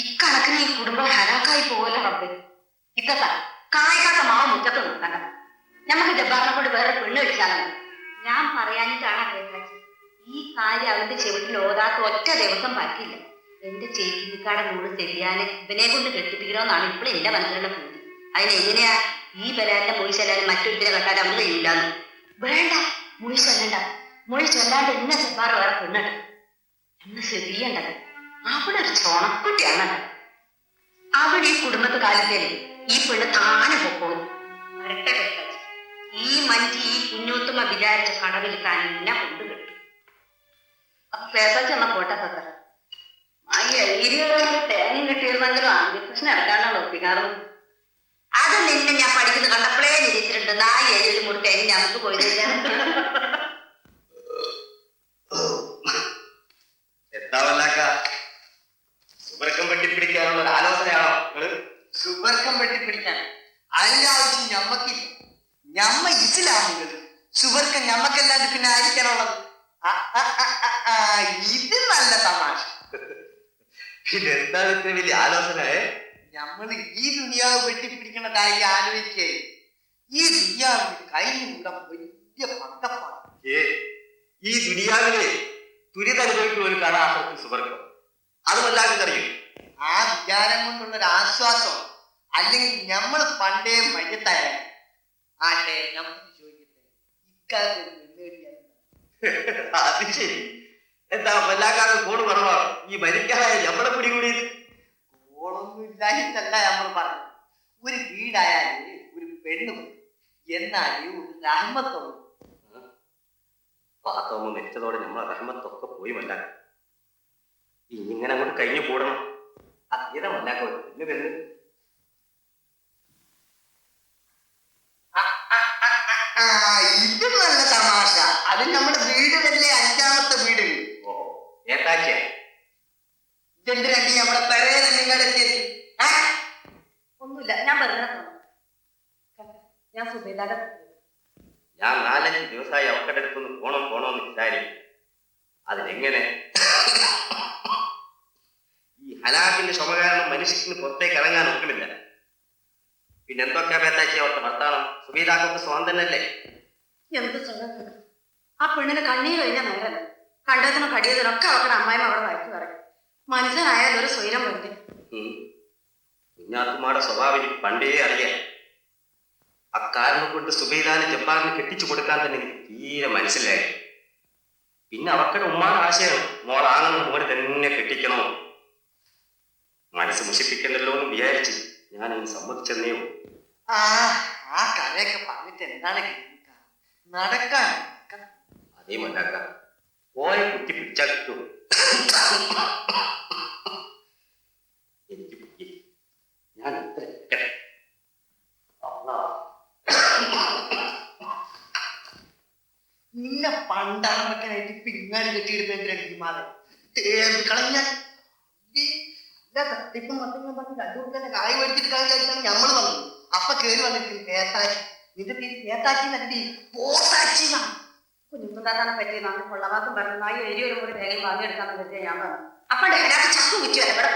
ഇക്കണക്കിന് ഈ കുടുംബം ഹരാക്കായി പോകല്ലോ റബ്ബെ? ഇത്തത്ത കായ്ക്കാത്ത മാവ് മുറ്റത്ത് നോക്കണ്ട നമുക്ക് ജബ്ബാറിനെ കൊണ്ട് വേറെ പെണ്ണ് വെച്ചാലോ ഞാൻ പറയാനിട്ടാണ് അദ്ദേഹം ഈ കാര്യം അവന്റെ ചെവിട്ടിൽ ഓതാത്ത ഒറ്റ ദിവസം പറ്റില്ല എന്റെ ചേച്ചിക്കാടെ കൂടെ ചെല്ലിയാനെ ഇവനെ കൊണ്ട് കെട്ടിപ്പിക്കണമെന്നാണ് ഇപ്പോൾ എന്റെ മനസ്സിലുള്ള പൂതി. അതിനെങ്ങനെയാ ഈ ബലാലിന്റെ മൊഴി ചെല്ലാനും മറ്റൊരുത്തിനെ കെട്ടാൻ അവന് കഴിയില്ലാന്ന്? വേണ്ട മൊഴി ചൊല്ലണ്ട. മൊഴി ചൊല്ലാണ്ട് ഇന്ന ജബ്ബാറ് വേറെ പെണ്ണുണ്ട് എന്ന് ശരിയണ്ടത് അവിടെ ഒരു ചോണക്കുട്ടിയാണ് അവിടെ ഈ കുടുംബത്തെ ഈ പെണ്ണ് താനെ കേട്ടാച്ചി. ഈ മഞ്ചി ഈ കുഞ്ഞൂത്തുമ്മ വിചാരിച്ച കടവിൽ തന്നെ കൊണ്ട് കിട്ടും അപ്പൊ ചെന്ന പോട്ടെ എഴുതിയോട് തേങ്ങ കിട്ടിയിരുന്നെങ്കിലും ആദ്യകൃഷ്ണൻ ഇറക്കാണ്ടാണ് ഒപ്പിക്കാറും. അത് നിന്നെ ഞാൻ പഠിക്കുന്നത് കണ്ടപ്പോഴേ നിരീച്ചിട്ടുണ്ട് നാ ഏഴിലും കൊടുത്ത് തേങ്ങ ഞങ്ങൾക്ക് പോയില്ല എന്താ വല്ലാക്ക സുബർക്കം വെട്ടിപ്പിടിക്കാനുള്ള ഒരു ആലോചനയാണോ നിങ്ങൾ സുബർക്കം വെട്ടിപ്പിടിക്കാൻ അതിന്റെ ആവശ്യം ഞമ്മക്കില്ല ഇസ്ലാമികൾ സുബർക്കം ഞമ്മക്കല്ലാണ്ട് പിന്നെ ആയിരിക്കാനുള്ളത് ആ, ആ, ആ, ആ, ആ, ഇത് നല്ല തമാശ. പിന്നെ എന്താണ് ഇത്ര വലിയ ആലോചന? നമ്മൾ ഈ ദുനിയാവ് വെട്ടിപ്പിടിക്കുന്ന കാര്യം ആലോചിക്കേ. ഈ ദുനിയാവിന് കയ്യിലുള്ള വലിയ പണ്ടപ്പാണ് ഈ ദുനിയാവിലെ ദുരിതനുഭവിക്കുന്ന ഒരു കഥാസൃഷ്ടി സുബർക്കം അത് വല്ലാതെ അറിയും? ആ വിചാരം കൊണ്ടുള്ള ഒരു ആശ്വാസം അല്ലെങ്കിൽ നമ്മൾ പണ്ടേ മയ്യത്തായാലും ആട്ടെ നമുക്ക് ചോദിക്കട്ടെ ഇക്കാലത്ത് ഒരു പെണ്ണ് കെട്ടിയാൽ എന്താ? അത് ശരി. എന്താ വല്ലാക്കാതെ ഫോൺ കുറവാ? ഈ മരിക്കാനായ നമ്മളെ പിടി ഫോണൊന്നുമില്ല ഇല്ലാഞ്ഞിട്ടല്ല നമ്മൾ പറഞ്ഞു ഒരു വീടായാൽ ഒരു പെണ്ണ് എന്നാലും ഒരു രഹമത്തുള്ളൂ പാത്തോമ മരിച്ചതോടെ നമ്മളെ റഹ്മത്തൊക്കെ പോയി മല്ലാക്ക ഇങ്ങനെ അങ്ങോട്ട് കഴിഞ്ഞു കൂടണം. അതേതാ വല്ലാക്കോ ഒരു വരുന്നത് ആ ഇത് നല്ല തമാശ അത് നമ്മുടെ വീടിനല്ലേ അഞ്ചാമത്തെ വീട്. ഓ ഏട്ടാച്ചിയ ഇതെന്തിനടി നമ്മുടെ പെരേനെ നിങ്ങളുടെ ശരി ഒന്നുമില്ല ഞാൻ തോന്നുന്നു ഞാൻ സുബൈദാടെ ഞാൻ നാലഞ്ച് ദിവസമായി അവക്കടെ അടുത്തൊന്ന് പോണം പോണോന്ന് വിചാരിക്കും അതിനെങ്ങനെ? ഈ ഹലാക്കിന്റെ ക്ഷമ കാരണം മനുഷ്യന് പുറത്തേക്ക് ഇറങ്ങാൻ ഒക്കുന്നില്ല പിന്നെ എന്തൊക്കെയാ പേത്താച്ചി അവിടുത്തെ ഭർത്താവ്? സുബീതാക്കൊക്കെ സ്വാതന്ത്ര്യല്ലേ എന്ത് സുഖം ആ പെണ്ണിന് കണ്ണീർ കഴിഞ്ഞാൽ നേരല്ല കണ്ടതിനും കടിയതിനും ഒക്കെ അവരുടെ അമ്മായിම അവിടെ വഴക്ക് പറയും. മനുഷ്യനായാലും ഒരു സ്വൈരം ഉം. കുഞ്ഞാത്തുമാരുടെ സ്വഭാവം പണ്ടേ അറിയാം. അക്കാരണം കൊണ്ട് സുബൈദാന് ജബ്ബാറിന് കെട്ടിച്ചു കൊടുക്കാൻ തന്നെ എനിക്ക് തീരെ മനസ്സിലായി. പിന്നെ അവക്കടെ ഉമ്മാടെ ആശയം മോളാണെന്ന് മോന് തന്നെ കെട്ടിക്കണോ? മനസ്സ് മുഷിപ്പിക്കണ്ടല്ലോ എന്ന് വിചാരിച്ച് ഞാൻ അങ്ങ് സമ്മതിച്ചെന്നേ. ആ ആ കഥയൊക്കെ പറഞ്ഞിട്ട് എന്താണ് നടക്കാൻ അതേ മല്ലാക്ക പോയ കുത്തി പിടിച്ചു കിട്ടും എനിക്ക് പിടി. നിന്നെ പണ്ടാണ് വെക്കാനായിട്ട് പറഞ്ഞ് രണ്ടു തന്നെ കായ് മേടിച്ചിട്ട് കളഞ്ഞാൽ ഞമ്മൾ വന്നു അപ്പൊ കേറി വന്നിട്ട് തേത്താച്ചി നിന്റെ പേര് തേത്താച്ചി നല്ലി പോത്താച്ചി എന്നാണ്. കുഞ്ഞുമുണ്ടാക്കാനെ പറ്റി നമ്മൾ കൊള്ളവാക്കും പറഞ്ഞു. നായി എരി ഒരു കൂടി തേങ്ങയും വാങ്ങിയെടുക്കാന്ന് പറ്റിയ ഞാൻ പറഞ്ഞു. അപ്പൊ ഡയലാഗ് ചക്കു കുറ്റി വരെ ഇവിടെ.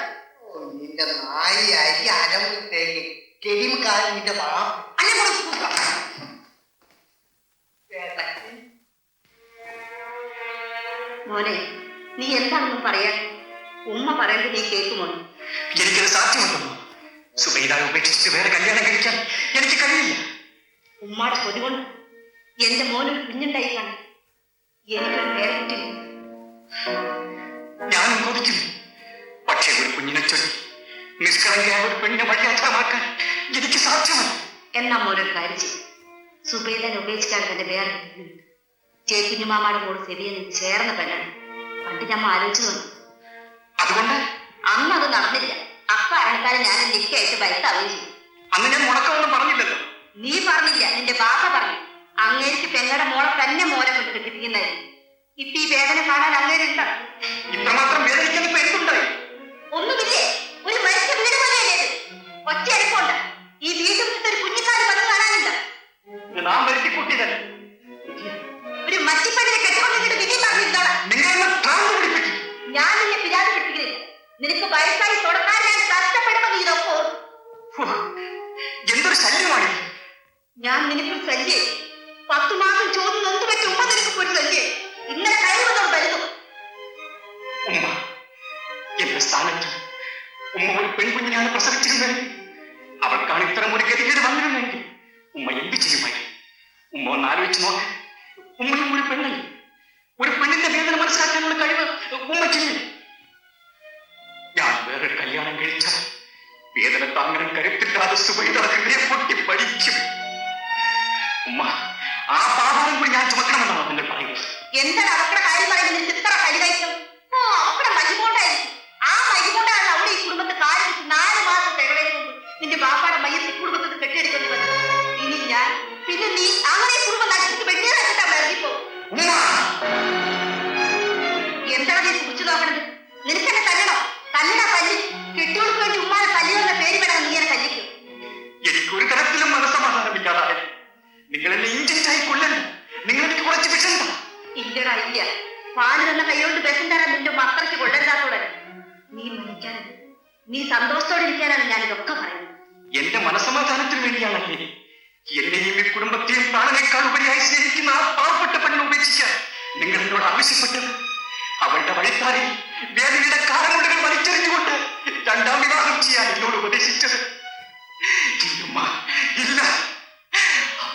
നിന്റെ നായി അരി അരമുറി തേങ്ങ കെരിമക്കാരൻ നിന്റെ കൊടുക്കും തേത്താച്ചി. മോനെ നീ എന്താണെന്നും പറയാൻ? ഉമ്മ പറയുന്നത് നീ കേൾക്കുമോ എനിക്കത് സാധ്യമല്ലോ സുബൈദാനെ ഉപേക്ഷിച്ച് വേറെ കല്യാണം കഴിക്കാൻ എനിക്ക് കഴിയില്ല. ഉമ്മാടെ കൊതി കൊണ്ട് എന്റെ മോനൊരു കുഞ്ഞുണ്ടായിക്കാണ് എനിക്കൊരു പേരക്കുട്ടില്ല ഞാനും പക്ഷേ ഒരു കുഞ്ഞിനെ ചൊല്ലി നിഷ്കളങ്കയായ ഒരു പെണ്ണിനെ വഴിയാത്രമാക്കാൻ എനിക്ക് സാധ്യമല്ല. എന്നാ മോനൊരു കാര്യം ചെയ്യും. സുബൈദനെ ഉപേക്ഷിക്കാൻ തന്നെ വേറെ മോൾ ശരിയെ നിനക്ക് ചേർന്ന പെണ്ണാണ്. പണ്ട് ഞമ്മ ആലോചിച്ചു വന്നു അതുകൊണ്ട്? അന്ന് അത് നടന്നില്ല. അക്കാരണക്കാരെ ഞാൻ ലിക്കായിട്ട് വയസ്സാവുകയും ചെയ്തു. അന്ന് ഞാൻ മുടക്കമൊന്നും പറഞ്ഞില്ലല്ലോ. നീ പറഞ്ഞില്ല നിന്റെ ബാപ്പ പറഞ്ഞു. അങ്ങേക്ക് പെങ്ങളുടെ മോളെ തന്നെ മോനെ കൊണ്ട് കെട്ടിപ്പിക്കുന്നതായിരുന്നു ഇപ്പൊ ഈ വേദന കാണാൻ അങ്ങേരുണ്ടോ. ഇത്രമാത്രം വേദനിക്കുന്ന ഒന്നുമില്ലേ? ഉമ്മ ഒന്ന് ആലോചിച്ച് ഉമ്മയും ഒരു പെണ്ണല്ലേ. ഒരു പെണ്ണിന്റെ വേദന മനസ്സിലാക്കാനുള്ള കഴിവ് ഉമ്മയ്ക്കില്ലേ ഞാൻ വേറൊരു കല്യാണം കഴിച്ച വേദന താങ്ങാൻ കരുത്തില്ലാതെ സുബൈദ ഹൃദയം പൊട്ടി പഠിക്കും ഉമ്മ ആ പാപാനം കൂടി ഞാൻ ചുമക്കണമെന്നാണ് നിങ്ങൾ പറയുന്നത്. എന്താണ് അവരുടെ കാര്യം പറയുന്നത്? ഇത്ര കഴിവയറ്റും ഓ അവക്കടെ ആ മജിമോണ്ടാണ് അവിടെ ഈ കുടുംബത്തെ കാര്യം നാല് മാസം തികവേന് നിന്റെ ബാപ്പാടെ മയ്യത്ത് കുടുംബത്തിൽ കെട്ടിയെടുക്കേണ്ടി വന്നു ഇനി ഞാൻ പിന്നെ നീ അങ്ങനെ ഈ അവളുടെ വേദിയുടെ കാരമുള്ളുകൾ വലിച്ചെറിഞ്ഞുകൊണ്ട് രണ്ടാം വിവാഹം ചെയ്യാൻ എന്നോട് ഉപദേശിച്ചത്. ഇല്ലുമ്മ, ഇല്ല.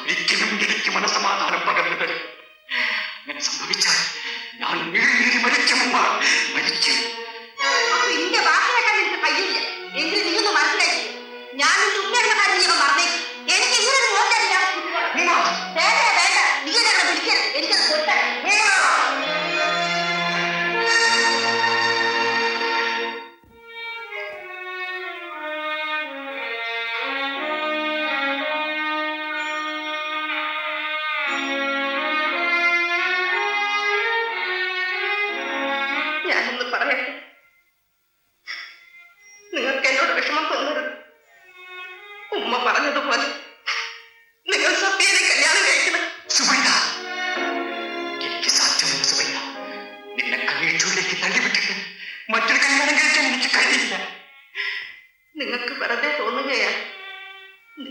ഒരിക്കലും എനിക്ക് മനസമാധാനം പകർന്നു തരും അങ്ങനെ സംഭവിച്ചാൽ ഞാൻ നീറി മരിക്കുമ്മ മരിക്കും എന്റെ ഇന്റെ വാക്ക് കേട്ടാൻ നിനക്ക് കഴിയില്ല എങ്കിൽ നീ ഒന്ന് മനസ്സിലാക്കി. ഞാൻ ഉമ്മയുടെ കാര്യം മറന്നേക്കും.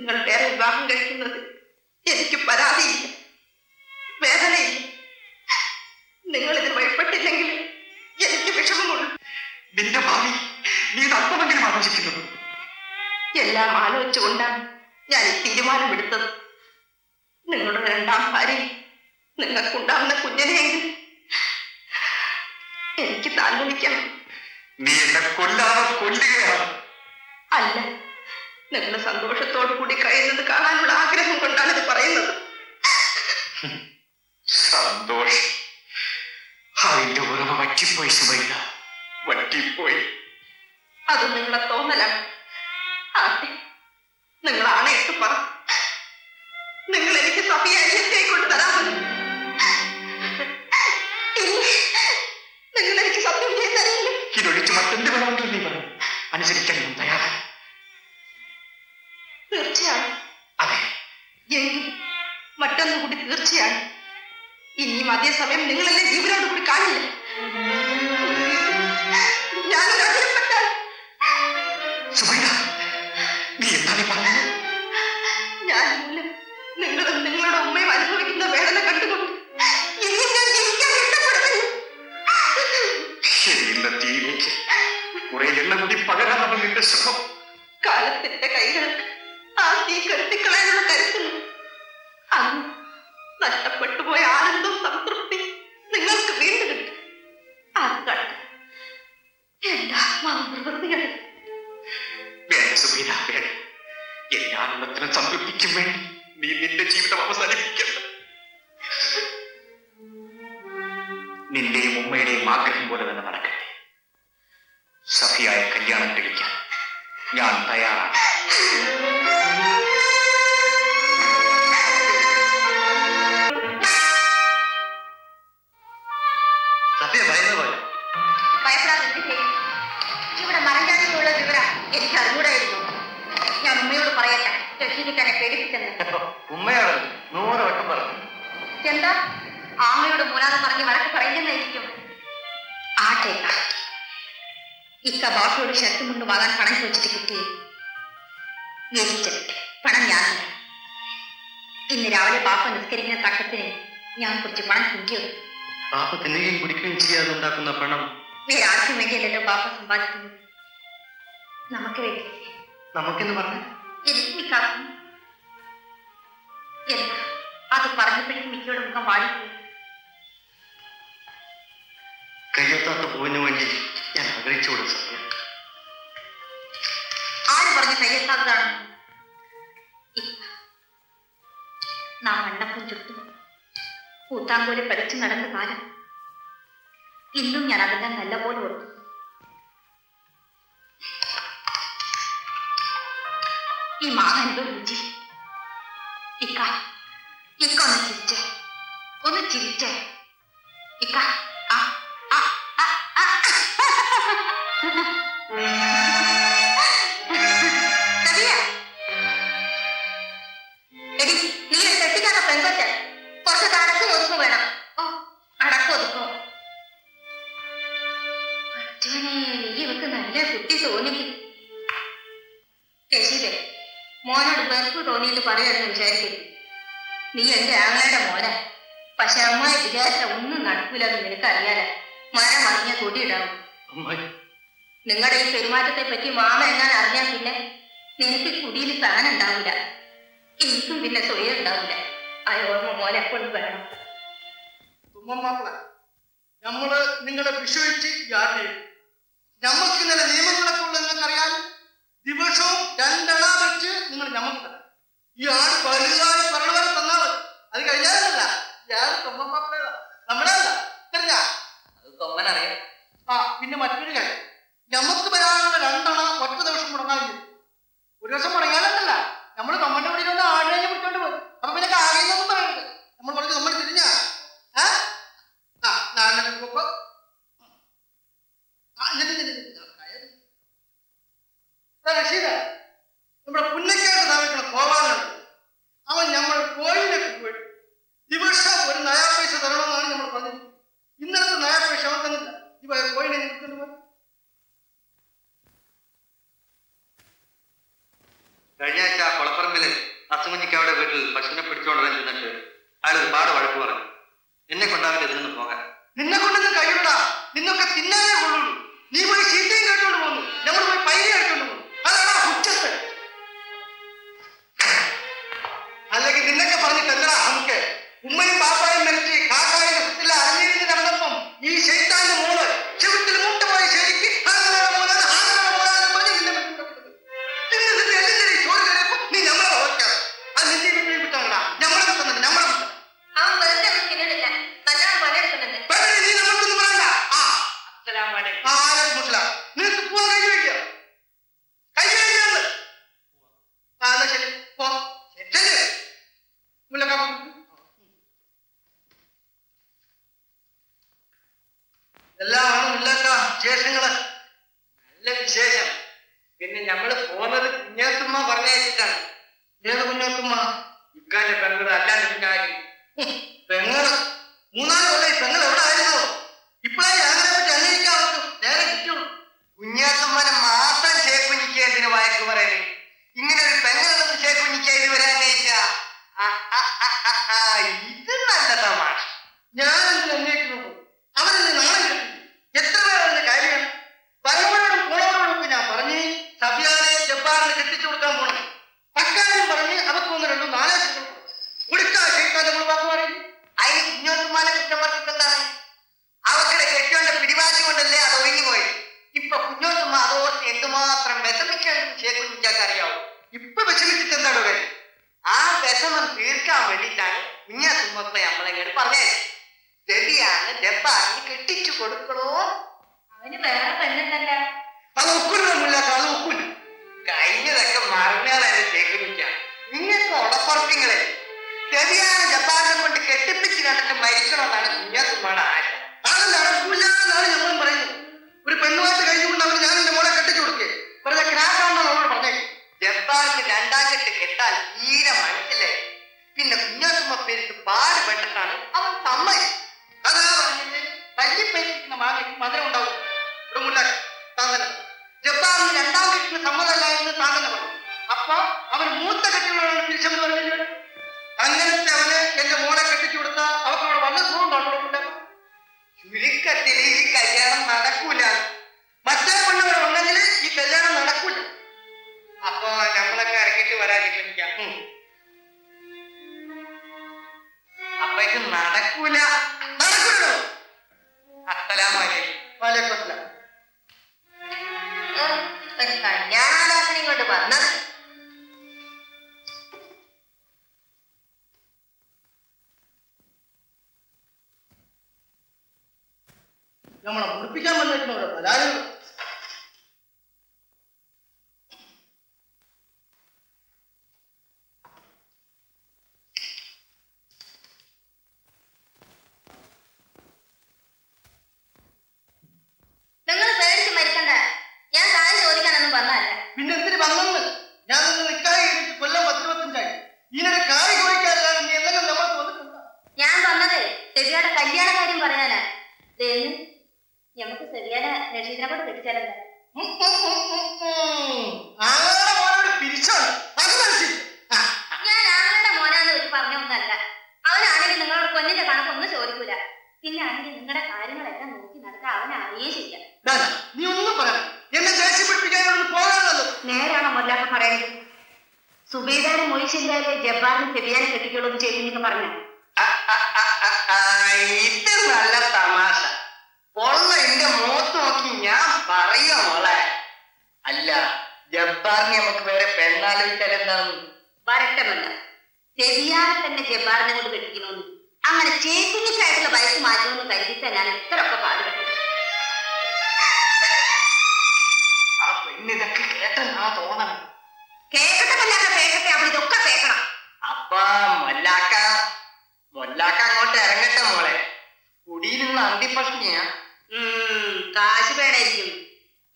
നിങ്ങൾ വേറെ വിവാഹം കഴിക്കുന്നത് എനിക്ക് പരാതിയില്ല. വേദനയില്ല. നിങ്ങൾ ഇതിന് ഭയപ്പെട്ടില്ലെങ്കിൽ എനിക്ക് വിഷമമുള്ളൂ നിന്റെ ഭാവി നീ അല്പമെങ്കിലും ആലോചിക്കുന്നത്. എല്ലാം ആലോചിച്ചുകൊണ്ടാണ് ഞാൻ ഈ തീരുമാനമെടുത്തത്. നിങ്ങളുടെ രണ്ടാം ഭാര്യ നിങ്ങൾക്കുണ്ടാവുന്ന കുഞ്ഞിനെയെങ്കിൽ എനിക്ക് താൽപര്യം നീ എന്നെ കൊല്ലാതെ കൊല്ലുകയാണ്. അല്ല. നിങ്ങൾ സന്തോഷത്തോടു കൂടി കഴിയുന്നത് കാണാനുള്ള ആഗ്രഹം കൊണ്ടാണ് ഇത് പറയുന്നത്. സന്തോഷം. അതിന്റെ ഉറവ് വറ്റിപ്പോയി വറ്റിപ്പോയി. അത് നിങ്ങളെ തോന്നലാണ് ആട്ടെ നിങ്ങൾ ആണയിട്ട് പറ. നിങ്ങൾ എനിക്ക് സഫിയ അനിയത്തെ കൊണ്ട് തരാമോ നിങ്ങൾ എനിക്ക് സത്യം ചെയ്ത് തരില്ല. ഇതൊഴിച്ച് മറ്റെന്ത് വേണമെങ്കിലും നീ പറയും അനുസരിക്കാൻ ഇനിയും നിങ്ങളല്ലേ ജീവിതം സുബീന വേണ്ട. എല്ലാ ആനന്ദത്തിനും സംതൃപ്തിക്കും വേണ്ടി നീ നിന്റെ ജീവിതം അവസാനിപ്പിക്കരുത് രക്ഷിക്കാനെ പേടിപ്പിച്ചെന്ന്. ഉമ്മയോട് നൂറ് വട്ടം പറഞ്ഞു. എന്താ? ആമയോട് മൂലാതെ പറഞ്ഞ് വഴക്ക് പറയുന്നതായിരിക്കും. ആട്ടെ. ഇക്ക ബാപ്പയോട് ഷർട്ടും കൊണ്ട് വാങ്ങാൻ പണം ചോദിച്ചിട്ട് കിട്ടി ജയിച്ചിട്ട് പണം ഞാൻ. ഇന്ന് രാവിലെ ബാപ്പ നിസ്കരിക്കുന്ന തട്ടത്തിന് ഞാൻ കുറച്ച് പണം കുടിക്കും. പാപ്പ തിന്നുകയും കുടിക്കുകയും ചെയ്യാതെ ഉണ്ടാക്കുന്ന പണം. വേറെ ആർക്കും വേണ്ടിയല്ലല്ലോ ബാപ്പ സമ്പാദിക്കുന്നത്. നമുക്ക് വേണ്ടി. നമുക്കെന്ന് പറഞ്ഞു? എനിക്കാക്കും എന്താ? അത് പറഞ്ഞപ്പോഴും മിക്കയുടെ മുഖം വാടിപ്പോയി കയ്യെത്താത്ത പൂവിന് വേണ്ടി ഞാൻ ആഗ്രഹിച്ചു കൊടുത്ത ആര് പറഞ്ഞ് കയ്യെത്താത്തതാണ്? നാം വണ്ണപ്പം ചുട്ടും. കൂത്താങ്കോലെ പഠിച്ചു നടന്ന കാലം. ഇന്നും ഞാൻ അതെല്ലാം നല്ലപോലെ ഓർത്തു ഈ എന്തോ രുചി ഇക്ക ഇക്ക ഒന്ന് ചിരിച്ചേ. ഒന്ന് ചിരിച്ചേ. ഇക്ക ആ ആ ആ ആ. എടി നീ ഒരു കെട്ടിക്കാത്ത പെൺകൊച്ച. കുറച്ച് അടക്കം ഒതുക്കും വേണം തോന്നിയിട്ട് പറയാമെന്ന് വിചാരിക്കരുത് നീ എന്റെ ആങ്ങളുടെ മോനെ. പക്ഷെ അമ്മായി വിചാരിച്ച ഒന്നും നടക്കൂലെന്ന് നിനക്കറിയാല. മരം മറിഞ്ഞ കൂടിയിടാവും നിങ്ങളുടെ ഈ പെരുമാറ്റത്തെ പറ്റി മാമ എങ്ങാൻ അറിഞ്ഞാൽ പിന്നെ നിനക്ക് കുടിയിൽ സ്ഥാനം ഉണ്ടാവില്ല എനിക്കും പിന്നെ സ്വയം ഉണ്ടാവില്ല ആ ഓർമ്മ മോനെ എപ്പോഴും വേണം. നമ്മൾ നിങ്ങളെ വിശ്വസിച്ച് യാത്ര ഇങ്ങനെ നിയമങ്ങളൊക്കെ ഉള്ളത് നിങ്ങൾക്കറിയാം ദിവസവും രണ്ടെണ്ണ വെച്ച് നിങ്ങൾ ഞമ്മക്ക് തരാം. ഈ ആട് വലുതായി പറഞ്ഞവരെ തന്നാണ് അത് കഴിഞ്ഞാലല്ല. ഞാൻ തൊമ്മൻ മാപ്പിളേതാ നമ്മളെ അല്ല ഇതല്ല. അത് തൊമ്മനറിയാം ആ പിന്നെ മറ്റൊരു കാര്യം. നമുക്ക് വരാനുള്ള രണ്ടെണ്ണം ഒറ്റ ദിവസം കൊളപ്പറമ്പിൽ അവിടെ വീട്ടിൽ പശുവിനെ പിടിച്ചോണ്ടെ നിന്നിട്ട് അയാൾ ഒരുപാട് വഴക്ക് പറഞ്ഞു. എന്നെ കൊണ്ടാവില്ല ഇതിൽ നിന്ന് പോകാൻ നിന്നെ കൊണ്ടൊന്നും കഴിയൂടാ. നിന്നൊക്കെ തിന്നാനേ കൊള്ളുള്ളൂ നീ പോയി ചീത്തയും കേട്ടോണ്ട് പോകുന്നു നമ്മൾ പോയി പൈരി കേട്ടോണ്ട് പോകുന്നു അതാണ് ഉച്ചത്ത് അല്ലെങ്കിൽ നിന്നൊക്കെ പറഞ്ഞിട്ട് എന്താ നമുക്ക്? ഉമ്മയും പാപ്പായും മരിച്ച് കാക്കായും കുത്തില്ല അറിഞ്ഞിരുന്ന് നടന്നപ്പം ഈ ശൈത്താന്റെ മോൾ വിഷമിക്കേണ്ടെന്ന് ചേക്കുഞ്ഞിക്കാക്ക് അറിയാവൂ. ഇപ്പൊ വിഷമിച്ചിട്ട് എന്താണ് കാര്യം ആ വിഷമം തീർക്കാൻ വേണ്ടിയിട്ടാണ് കുഞ്ഞാത്തുമ്മപ്പ നമ്മളെങ്ങനെ പറഞ്ഞത്. രവിയാണ് ഡബ്ബാറിന് കെട്ടിച്ചു കൊടുക്കണോ? അവന് വേറെ പെണ്ണുണ്ടല്ല. അത് ഒക്കില്ല അത് ഒക്കില്ല കഴിഞ്ഞതൊക്കെ മറന്നേറെ ചേക്കുഞ്ഞിക്ക നിങ്ങൾക്ക് ഉടപ്പുറപ്പിങ്ങളെ. രവിയാണ് ജപ്പാനെ കൊണ്ട് കെട്ടിപ്പിച്ച് കണ്ടിട്ട് മരിക്കണമെന്നാണ് കുഞ്ഞാത്തുമ്മയുടെ ആശ നടക്കൂല എന്നാണ് ഞങ്ങളും പറയുന്നത്. ഒരു പെണ്ണുമായിട്ട് കഴിഞ്ഞുകൊണ്ട് അവർ ഞാൻ എന്റെ മോളെ കെട്ടിച്ചു കൊടുക്കേ. വെറുതെ ക്രാഷ് അവളോട് പറഞ്ഞേക്കും ജബ്ബാറിന് രണ്ടാം കെട്ട് കെട്ടാൻ തീരെ മനസ്സിലെ പിന്നെ കുഞ്ഞാത്തുമ്മ പേരിട്ട് പാടുപെട്ടിട്ടാണ് അവൻ സമ്മതിച്ചത് അതാ പറഞ്ഞിട്ട് തല്ലിപ്പേറ്റിക്കുന്ന മാങ്ങയ്ക്ക് മധുരം ഉണ്ടാവും. ഇവിടെ മുല്ല താൻ തന്നെ രണ്ടാം കെട്ടിന് സമ്മതമല്ല എന്ന് താൻ പറഞ്ഞു. അപ്പൊ അവൻ മൂത്ത കെട്ടിനോടാണ് തിരിച്ചെന്ന് പറഞ്ഞില്ല അങ്ങനത്തെ അവന് എന്റെ മോളെ കെട്ടിച്ചു കൊടുത്ത അവർക്ക് അവിടെ വല്ല സുഖം ഉണ്ടാകുന്നുണ്ടോ ചുരുക്കത്തിൽ ഈ കല്യാണം നടക്കൂല. മറ്റേ പെണ്ണുകൾ ഉണ്ടെങ്കിൽ ഈ കല്യാണം ഇറങ്ങിയിട്ട് ക്ഷമിക്കാം അപ്പൊ ഇത് നടക്കൂലോ. പറയുന്നത് സുബൈദാരെ മൊയ്ശില്ലാതെ ജബ്ബാറിന് സെബിയാനെ കെട്ടിക്കുള്ളൂ എന്ന് ചെയ്യുന്നൊക്കെ പറഞ്ഞു ഇത് നല്ല തമാശ. പൊള്ള എന്റെ മുഖത്ത് നോക്കി ഞാൻ പറയാ മോളെ? അല്ല ജബ്ബാറിനെ നമുക്ക് വേറെ പെണ്ണാലോചിച്ചാൽ എന്താണ് വരട്ടമല്ല സെബിയാനെ തന്നെ ജബ്ബാറിനെ കൊണ്ട് കെട്ടിക്കണമെന്ന് അങ്ങനെ ചേപ്പിനിക്കായിട്ടുള്ള വയസ്സ് മാറ്റുമെന്ന് കരുതിച്ചാൽ ഞാൻ ഇത്രയൊക്കെ പാടുപെട്ടു കേക്കട്ടെ മല്ലാക്ക കേക്കട്ടെ അവിടെ ഇതൊക്കെ കേക്കണം അപ്പ മൊല്ലാക്ക. മൊല്ലാക്ക അങ്ങോട്ട് ഇറങ്ങട്ടെ മോളെ. കുടിയിൽ നിന്ന് അന്തിപ്രശ്നയാ കാശ് വേണമായിരിക്കും.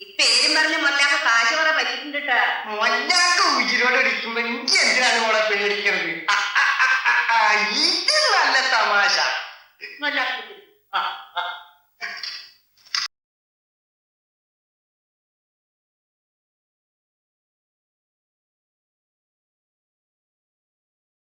ഈ പേരും പറഞ്ഞ് മൊല്ലാക്ക കാശ് കുറെ പറ്റിയിട്ടുണ്ട് കേട്ടാ. മൊല്ലാക്ക ഉയിരോടെ ഇരിക്കുമ്പോ എനിക്ക് എന്തിനാണ് മോളെ പേടിക്കുന്നത് ആ, ആ, ആ, ആ, ആ, ഇത് നല്ല തമാശ. മൊല്ലാക്ക